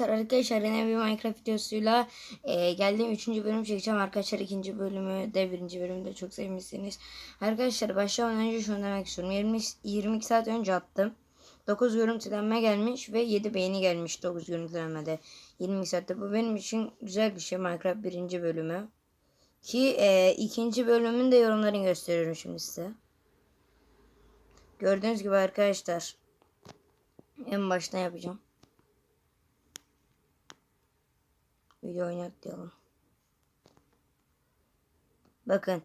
Arkadaşlar yine bir Minecraft videosuyla e, geldiğim 3. bölüm çekeceğim. Arkadaşlar ikinci bölümü de birinci bölümü de çok sevmişsiniz. Arkadaşlar başlamadan önce şunu demek istiyorum. 20, 22 saat önce attım. 9 görüntülenme gelmiş ve 7 beğeni gelmiş 9 görüntülenmede. 20 saatte bu benim için güzel bir şey Minecraft birinci bölümü. Ki e, ikinci bölümün de yorumlarını gösteriyorum şimdi size. Gördüğünüz gibi arkadaşlar en baştan yapacağım. Video oynat diyelim. Bakın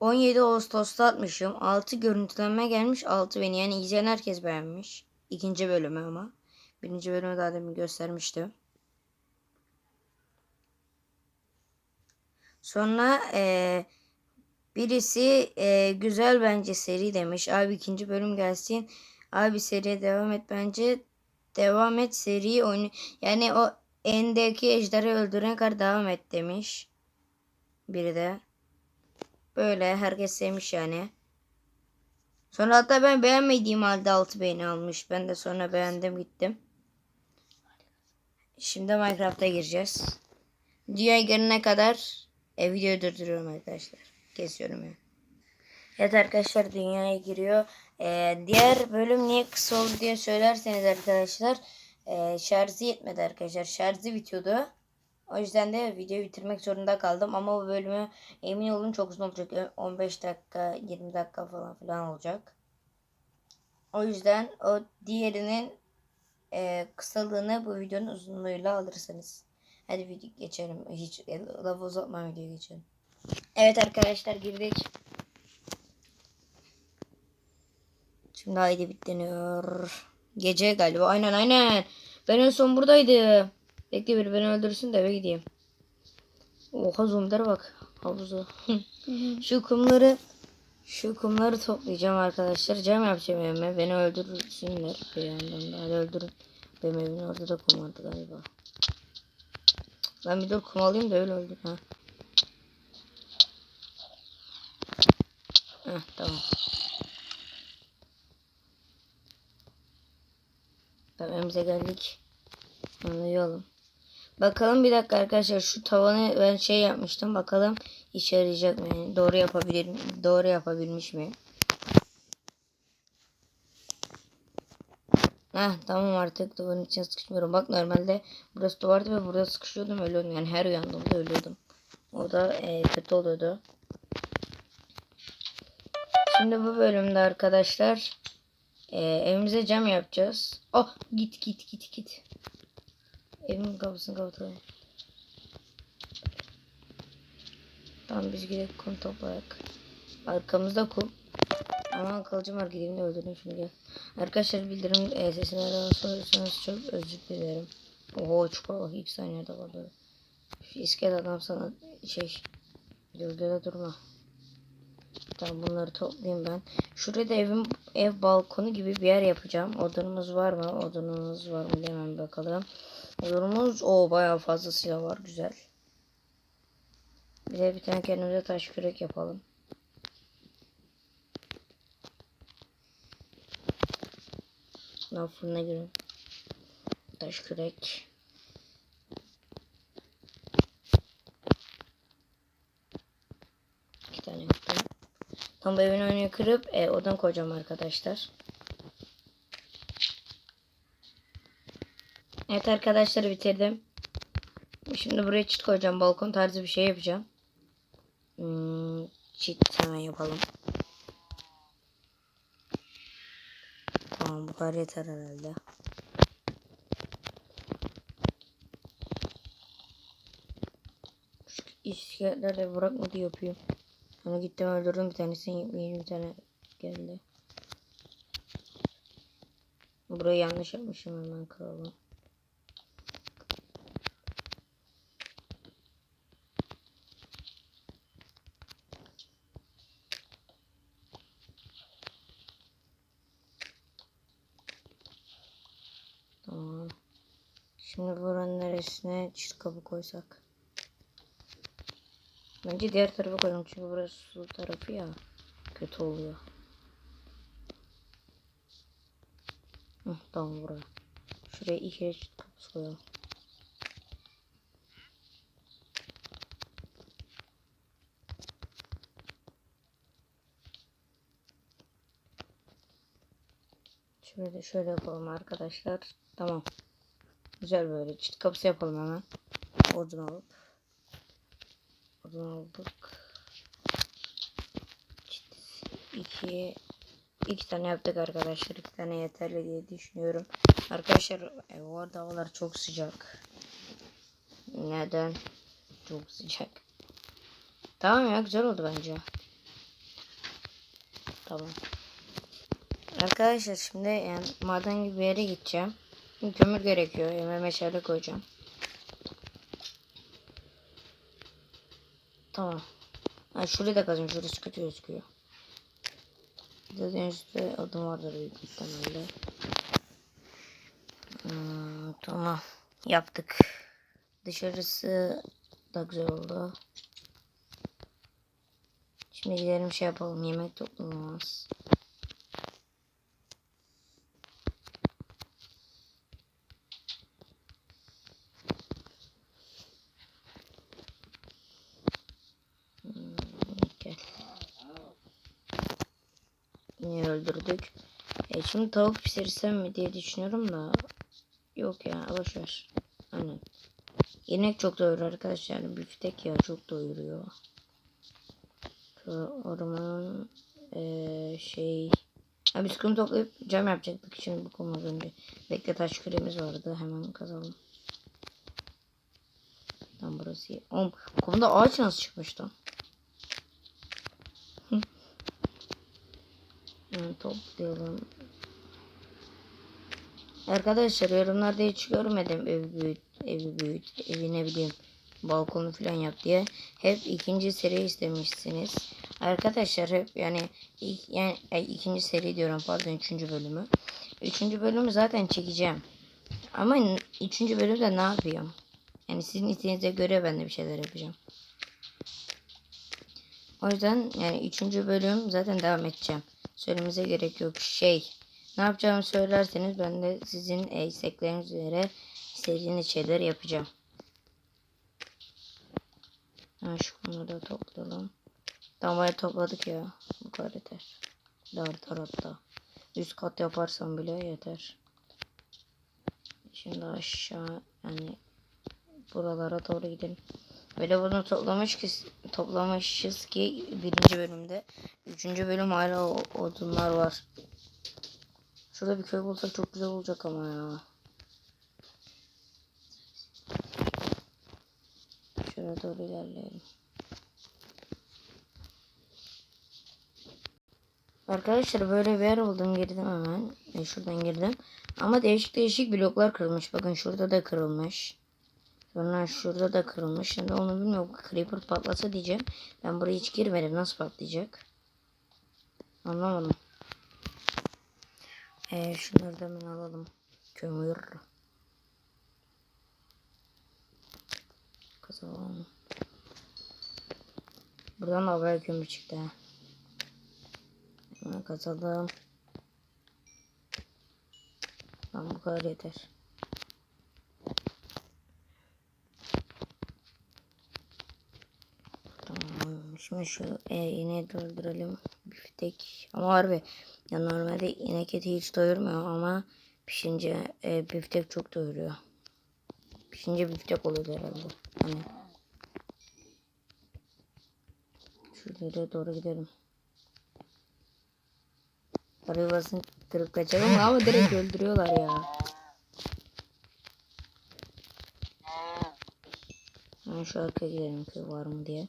17 Ağustos'ta atmışım. 6 görüntülenme gelmiş. 6 beni yani izleyen herkes beğenmiş. İkinci bölümü ama. Birinci bölümü daha demin göstermiştim. Sonra e, birisi e, güzel bence seri demiş. Abi ikinci bölüm gelsin. Abi seriye devam et bence. Devam et seri oyunu. Yani o endeki ejderi öldürene kadar devam et demiş. Biri de. Böyle herkes sevmiş yani. Sonra hatta ben beğenmediğim halde 6 beğeni almış. Ben de sonra beğendim gittim. Şimdi Minecraft'a gireceğiz. Dünyaya gelene kadar e, videoyu durduruyorum arkadaşlar. Kesiyorum yani. Evet arkadaşlar dünyaya giriyor. Ee, diğer bölüm niye kısa oldu diye söylerseniz arkadaşlar e, şarjı yetmedi arkadaşlar. Şarjı bitiyordu. O yüzden de videoyu bitirmek zorunda kaldım. Ama bu bölümü emin olun çok uzun olacak. 15 dakika 20 dakika falan filan olacak. O yüzden o diğerinin e, kısalığını bu videonun uzunluğuyla alırsınız. Hadi video geçelim. Hiç e, lafı uzatma videoya geçelim. Evet arkadaşlar girdik. Şimdi haydi bitleniyor. Gece galiba. Aynen aynen. Ben en son buradaydım. Bekle bir beni öldürsün de eve gideyim. Oha zombilere bak. Havuzu. şu kumları şu kumları toplayacağım arkadaşlar. Cam yapacağım evime. Beni öldürsünler. Bir yandan da. Hadi öldürün. Benim evimin orada da kum vardı galiba. Ben bir dur kum alayım da öyle öldür. Ha. Heh, tamam. Tamam evimize geldik. Anlayalım. Bakalım bir dakika arkadaşlar şu tavanı ben şey yapmıştım. Bakalım işe yarayacak mı? Yani doğru yapabilir Doğru yapabilmiş mi? Heh tamam artık duvarın içine sıkışmıyorum. Bak normalde burası duvardı ve burada sıkışıyordum ölüyordum. Yani her uyandığımda ölüyordum. O da e, kötü oluyordu. Şimdi bu bölümde arkadaşlar e, evimize cam yapacağız. Oh git git git git. Evimin kapısını kapatalım. Tamam biz gidelim kum toplayak. Arkamızda kum. Aman kalıcım var gideyim de öldüreyim şunu gel. Arkadaşlar bildirim e, sesini arasanız çok özür dilerim. Oho bak ilk saniyede kaldı. Şu iskelet adam sana şey gölgede durma. Tamam bunları toplayayım ben. Şurada da evim ev balkonu gibi bir yer yapacağım. Odunumuz var mı? Odunumuz var mı? Hemen bakalım. Odunumuz o bayağı fazlasıyla var. Güzel. Bir de bir tane kendimize taş kürek yapalım. Daha fırına girin. Taş kürek. İki tane yaptım. Bu evin önünü kırıp e, odan koyacağım arkadaşlar. Evet arkadaşlar bitirdim. Şimdi buraya çit koyacağım. Balkon tarzı bir şey yapacağım. Hmm, çit hemen yapalım. Tamam bu kadar yeter herhalde. Şu iskeletler de bırakmadı yapıyor. Ama gittim öldürdüm bir tanesini. Bir tane geldi. Burayı yanlış yapmışım hemen kıralım. Tamam. Şimdi buranın neresine çift kapı koysak. Bence diğer tarafa koyalım çünkü burası su tarafı ya. Kötü oluyor. Hı, tamam buraya. Şuraya iki reçet kapısı koyalım. Şöyle şöyle yapalım arkadaşlar. Tamam. Güzel böyle çift kapısı yapalım hemen. Odun alıp. Aldık. İki iki tane yaptık arkadaşlar. iki tane yeterli diye düşünüyorum. Arkadaşlar e, bu arada havalar çok sıcak. Neden? Çok sıcak. Tamam ya güzel oldu bence. Tamam. Arkadaşlar şimdi yani maden gibi bir yere gideceğim. Kömür gerekiyor. Elime meşale koyacağım. Tamam. Ha, şurayı da kazayım. Şurası kötü gözüküyor. Zaten üstte adım vardır büyük ihtimalle. Hmm, tamam. Yaptık. Dışarısı da güzel oldu. Şimdi gidelim şey yapalım. Yemek toplamamız. Hmm, gel. Yine öldürdük. E şimdi tavuk pişirsem mi diye düşünüyorum da. Yok ya boşver. Aynen. İnek çok doyuruyor arkadaşlar. Biftek ya çok doyuruyor. Şu ormanın eee, şey Ha, biz kum toplayıp cam yapacaktık şimdi bu az önce. Bekle taş küremiz vardı. Hemen kazalım. Tam burası. Oğlum kumda ağaç nasıl çıkmış? Hemen toplayalım. Arkadaşlar yorumlarda hiç görmedim evi büyüt, evi büyüt, evi ne bileyim balkonu falan yap diye. Hep ikinci seri istemişsiniz. Arkadaşlar hep yani ilk, yani ikinci seri diyorum pardon üçüncü bölümü. Üçüncü bölümü zaten çekeceğim. Ama üçüncü bölümde ne yapıyorum? Yani sizin isteğinize göre ben de bir şeyler yapacağım. O yüzden yani üçüncü bölüm zaten devam edeceğim. Söylememize gerek yok. Şey ne yapacağımı söylerseniz ben de sizin istekleriniz üzere istediğiniz şeyler yapacağım. Ha, şu konuda da toplayalım. Bayağı topladık ya. Bu kadar yeter. Daha artar hatta. Üst kat yaparsam bile yeter. Şimdi aşağı yani buralara doğru gidelim. Böyle bunu toplamış ki toplamışız ki birinci bölümde. Üçüncü bölüm hala odunlar var. Şurada bir köy bulsak çok güzel olacak ama ya. Şuraya doğru ilerleyelim. Arkadaşlar böyle bir yer buldum girdim hemen. E, şuradan girdim. Ama değişik değişik bloklar kırılmış. Bakın şurada da kırılmış. Sonra şurada da kırılmış. Şimdi onu bilmiyorum. Creeper patlasa diyeceğim. Ben buraya hiç girmedim. Nasıl patlayacak? Anlamadım. E, şunları da hemen alalım. Kömür. Kazalım. Buradan da havaya kömür çıktı. Hemen kazalım. Tamam bu kadar yeter. Tamam. Şimdi şu e, ineği dolduralım. Biftek. Ama harbi. Ya normalde inek eti hiç doyurmuyor ama pişince e, biftek çok doyuruyor. Pişince biftek oluyor herhalde. Hani. Şuraya doğru gidelim. Arı yuvasını kırıp kaçalım ama direkt öldürüyorlar ya. Ben şu arkaya gidelim köy var mı diye.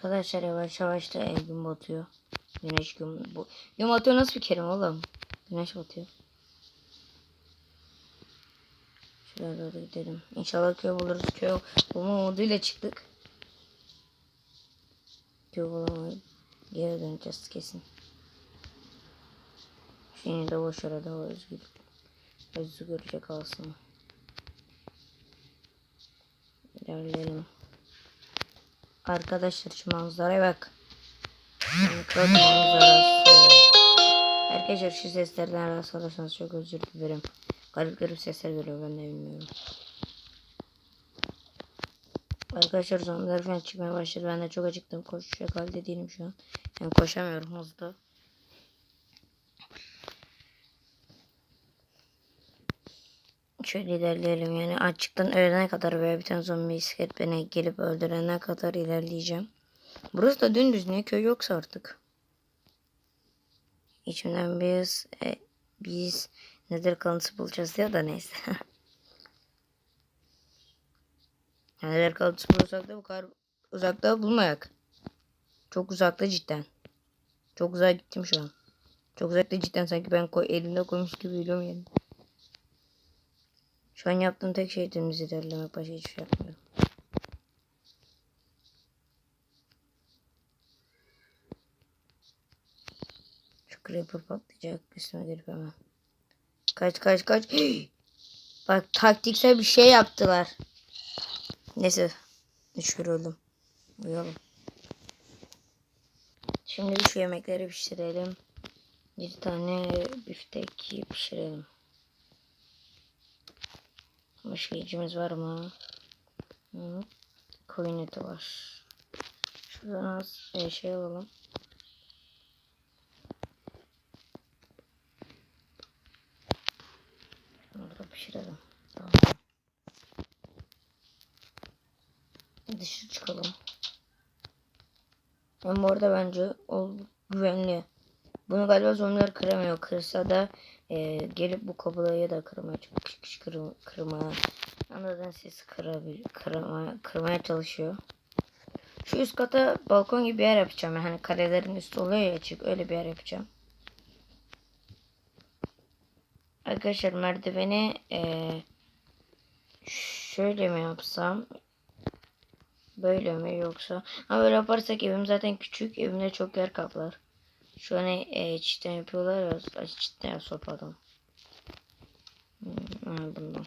Arkadaşlar yavaş yavaş da gün batıyor. Güneş gün bu. Gün batıyor nasıl bir kelime oğlum? Güneş batıyor. Şuraya doğru gidelim. İnşallah köy buluruz. Köy bulma umuduyla çıktık. Köy bulamayıp geri döneceğiz kesin. Şimdi de boş arada özgür. Özgürce kalsın. İlerleyelim. Arkadaşlar şu manzaraya bak. Minecraft manzarası. Arkadaşlar şu seslerden rahatsız olursanız çok özür dilerim. Garip garip sesler geliyor ben de bilmiyorum. Arkadaşlar zombiler falan çıkmaya başladı. Ben de çok acıktım. Koşacak halde değilim şu an. Yani koşamıyorum hızlı. Şöyle ilerleyelim yani açıktan ölene kadar veya bir tane zombi iskelet beni gelip öldürene kadar ilerleyeceğim. Burası da dümdüz niye köy yoksa artık. İçimden biz e, biz nedir kalıntısı bulacağız diyor da neyse. Neler kalıntısı bulursak da bu kadar uzakta bulmayak. Çok uzakta cidden. Çok uzağa gittim şu an. Çok uzakta cidden sanki ben koy, elimde koymuş gibi biliyorum yani. Şu an yaptığım tek şey dümdüz ilerlemek. Başka hiçbir şey yapmıyorum. Şu creeper patlayacak. Üstüme gelip hemen. Kaç kaç kaç. Bak taktiksel bir şey yaptılar. Neyse. Şükür öldüm. Uyuyalım. Şimdi şu yemekleri pişirelim. Bir tane biftek pişirelim. Başka yiyeceğimiz var mı? Hı. Koyun eti var. Şuradan az e, şey alalım. Şunu da pişirelim. Tamam. Dışarı çıkalım. Ama orada bence o güvenli. Bunu galiba zombiler kıramıyor. Kırsa da e, gelip bu kabulayı da kırmaya kırma, kırmaya anladın siz kırabil, kırmaya, kırmaya çalışıyor. Şu üst kata balkon gibi bir yer yapacağım. Yani kalelerin üstü oluyor ya açık. Öyle bir yer yapacağım. Arkadaşlar merdiveni e, şöyle mi yapsam? Böyle mi yoksa? Ha böyle yaparsak evim zaten küçük. Evimde çok yer kaplar. Şu an e, çitten yapıyorlar ya. Çitten sopadan. Hmm, ha, bundan.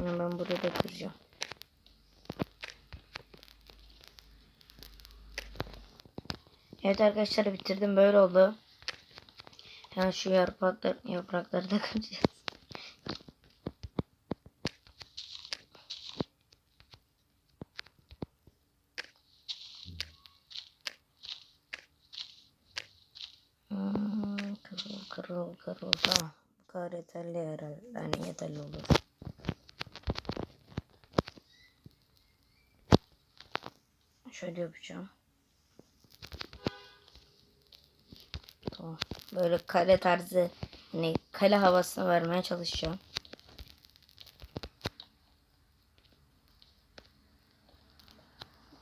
Yani ben burada da kıracağım. Evet arkadaşlar bitirdim böyle oldu. Hemen şu yapraklar, yaprakları da kıracağız. Hmm, kırıl kırıl kırıl tamam. Bu kadar yeterli herhalde. Yani yeterli olur. Şöyle yapacağım. Tamam. Böyle kale tarzı hani kale havasını vermeye çalışacağım.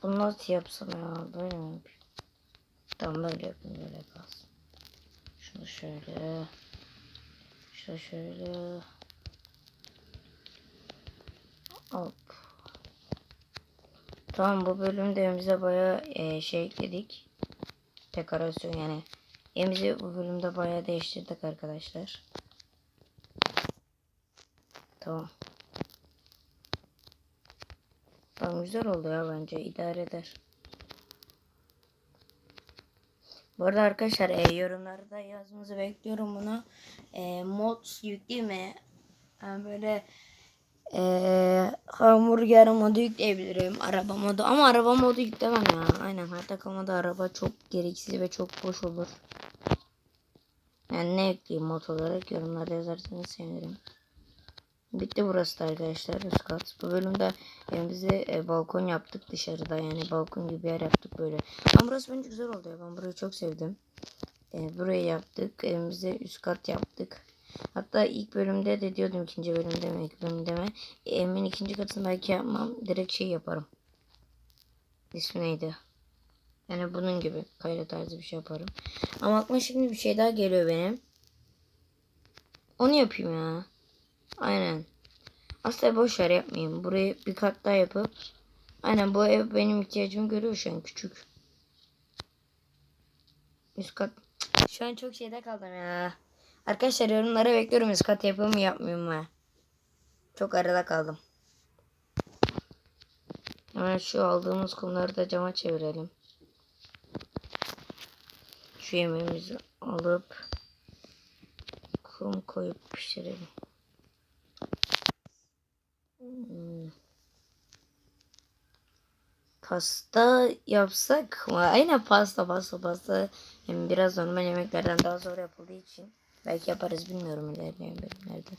Bunu nasıl yapsam ya? Böyle mi yapayım? Tamam böyle yapayım böyle kalsın. Şunu şöyle. Şunu şöyle. Hop. Tamam bu bölümde evimize bayağı e, şey ekledik. Dekorasyon yani. Evimizi bu bölümde bayağı değiştirdik arkadaşlar. Tamam. Tamam güzel oldu ya bence idare eder. Bu arada arkadaşlar e, yorumlarda yazmanızı bekliyorum bunu. E, mod yükleyeyim? Yani böyle e, hamburger modu yükleyebilirim. Araba modu. Ama araba modu yüklemem ya. Aynen hayatta kalmada araba çok gereksiz ve çok boş olur. Yani ne ekleyeyim mod olarak yorumlarda yazarsanız sevinirim. Bitti burası da arkadaşlar üst kat. Bu bölümde evimize e, balkon yaptık dışarıda yani balkon gibi yer yaptık böyle. Ama burası bence güzel oldu ya ben burayı çok sevdim. E, burayı yaptık evimize üst kat yaptık. Hatta ilk bölümde de diyordum ikinci bölümde mi ilk bölümde mi. Evimin ikinci katını belki yapmam direkt şey yaparım. İsmi neydi? Yani bunun gibi kayra tarzı bir şey yaparım. Ama aklıma şimdi bir şey daha geliyor benim. Onu yapayım ya. Aynen. Aslında boş yer yapmayayım. Burayı bir kat daha yapıp aynen bu ev benim ihtiyacımı görüyor şu an küçük. Üst kat. Şu an çok şeyde kaldım ya. Arkadaşlar yorumlara bekliyorum üst kat yapıyor mu yapmıyor mu? Çok arada kaldım. Hemen şu aldığımız kumları da cama çevirelim. Şu yemeğimizi alıp kum koyup pişirelim. Hmm. Pasta yapsak mı? Aynen pasta pasta pasta. Hem biraz normal yemeklerden daha zor yapıldığı için. Belki yaparız bilmiyorum ilerleyen bölümlerde.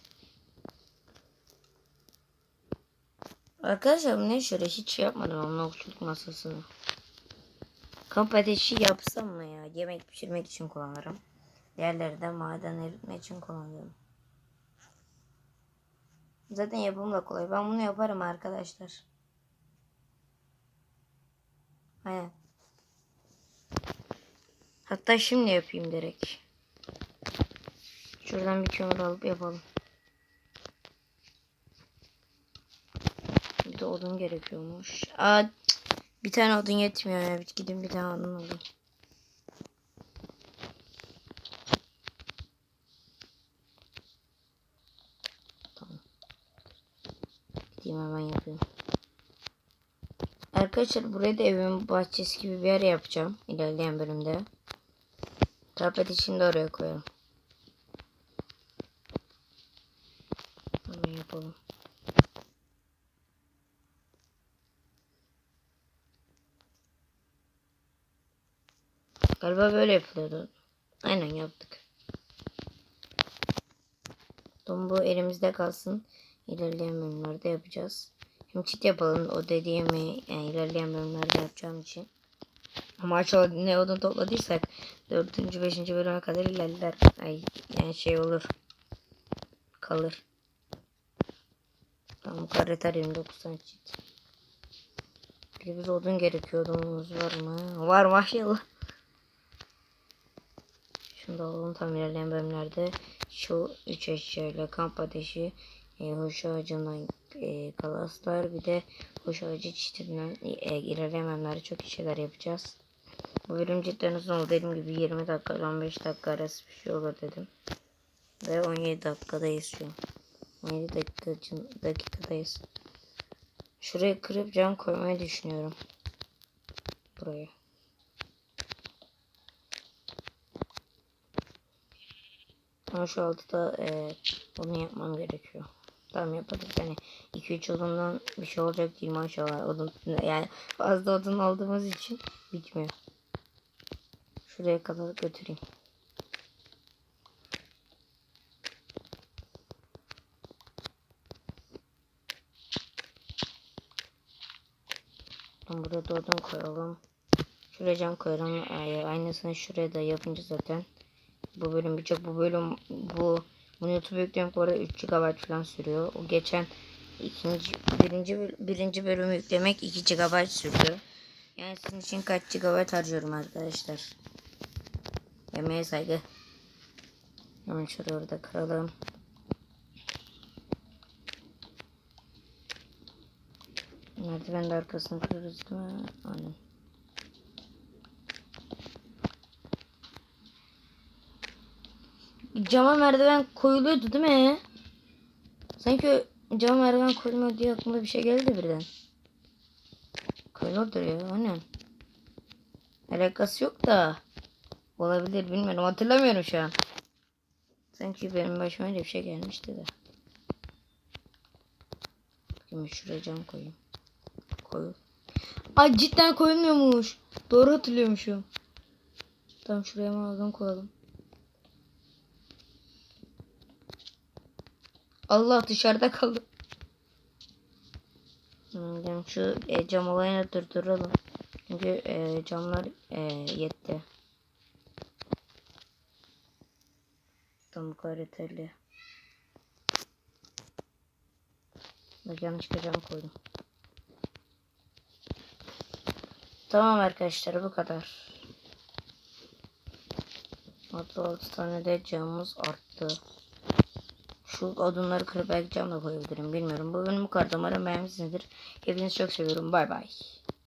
Arkadaşlar bu ne şöyle hiç şey yapmadım ama okçuluk masasını. Kamp ateşi yapsam mı ya? Yemek pişirmek için kullanırım. Diğerleri de maden eritmek için kullanıyorum. Zaten yapımı da kolay. Ben bunu yaparım arkadaşlar. Aynen. Hatta şimdi yapayım direkt. Şuradan bir kömür alıp yapalım. Bir de odun gerekiyormuş. Aa, bir tane odun yetmiyor ya. Gidin bir tane odun alayım. Tamam. Gideyim hemen yapayım. Arkadaşlar buraya da evimin bahçesi gibi bir yer yapacağım. ilerleyen bölümde. Tapeti şimdi oraya koyalım. Hemen yapalım. Galiba böyle yapılıyordu. Aynen yaptık. Tamam bu elimizde kalsın. İlerleyen bölümlerde yapacağız. Hem çit yapalım o dediğimi yani ilerleyen bölümlerde yapacağım için. Ama aşağı ne odun topladıysak 4. 5. bölüme kadar ilerler. Ay yani şey olur. Kalır. Tamam kareter 29 tane çit. Bir biz odun gerekiyor. Odunumuz var mı? Var maşallah. Şunu da alalım tam ilerleyen bölümlerde. Şu üç eşyayla kamp ateşi, e, hoş ağacından e, kalaslar bir de hoş ağacı çitinden e, ilerleyen çok şeyler yapacağız. Bu bölüm cidden uzun oldu. Dediğim gibi 20 dakika 15 dakika arası bir şey olur dedim. Ve 17 dakikadayız şu an. 17 dakika, dakikadayız. Şuraya kırıp cam koymayı düşünüyorum. Buraya. Ama şu altıda e, onu yapmam gerekiyor. Tamam yaparız yani 2-3 odundan bir şey olacak değil maşallah. Odun, yani fazla odun aldığımız için bitmiyor. Şuraya kadar götüreyim. Tamam buraya da odun koyalım. Şuraya cam koyalım. Ay, Aynısını şuraya da yapınca zaten. Bu bölüm birçok bu bölüm bu bunu YouTube yüklemek bu arada 3 GB falan sürüyor. O geçen ikinci birinci birinci bölümü yüklemek 2 GB sürüyor. Yani sizin için kaç GB harcıyorum arkadaşlar. Yemeğe saygı. Hemen şurayı orada kıralım. Merdiven de arkasını kırarız değil mi? Aynen. Cama merdiven koyuluyordu değil mi? Sanki cama merdiven koyulmuyor diye aklıma bir şey geldi birden. Koyulurdur ya aynen. Alakası yok da. Olabilir bilmiyorum hatırlamıyorum şu an. Sanki benim başıma öyle bir şey gelmişti de. Bakayım şuraya cam koyayım. Koyul. Ay cidden koyulmuyormuş. Doğru hatırlıyormuşum. Tamam şuraya malzeme koyalım. Allah dışarıda kaldı. Hmm, şu e, cam olayını durduralım. Çünkü e, camlar e, yetti. Tam bu kadar yeterli. Bak yanlışlıkla cam koydum. Tamam arkadaşlar bu kadar. 36 tane de camımız arttı. Şu odunları kırıp belki cam da koyabilirim bilmiyorum. Bu bölüm bu kadar. Umarım beğenmişsinizdir. Hepinizi çok seviyorum. Bay bay.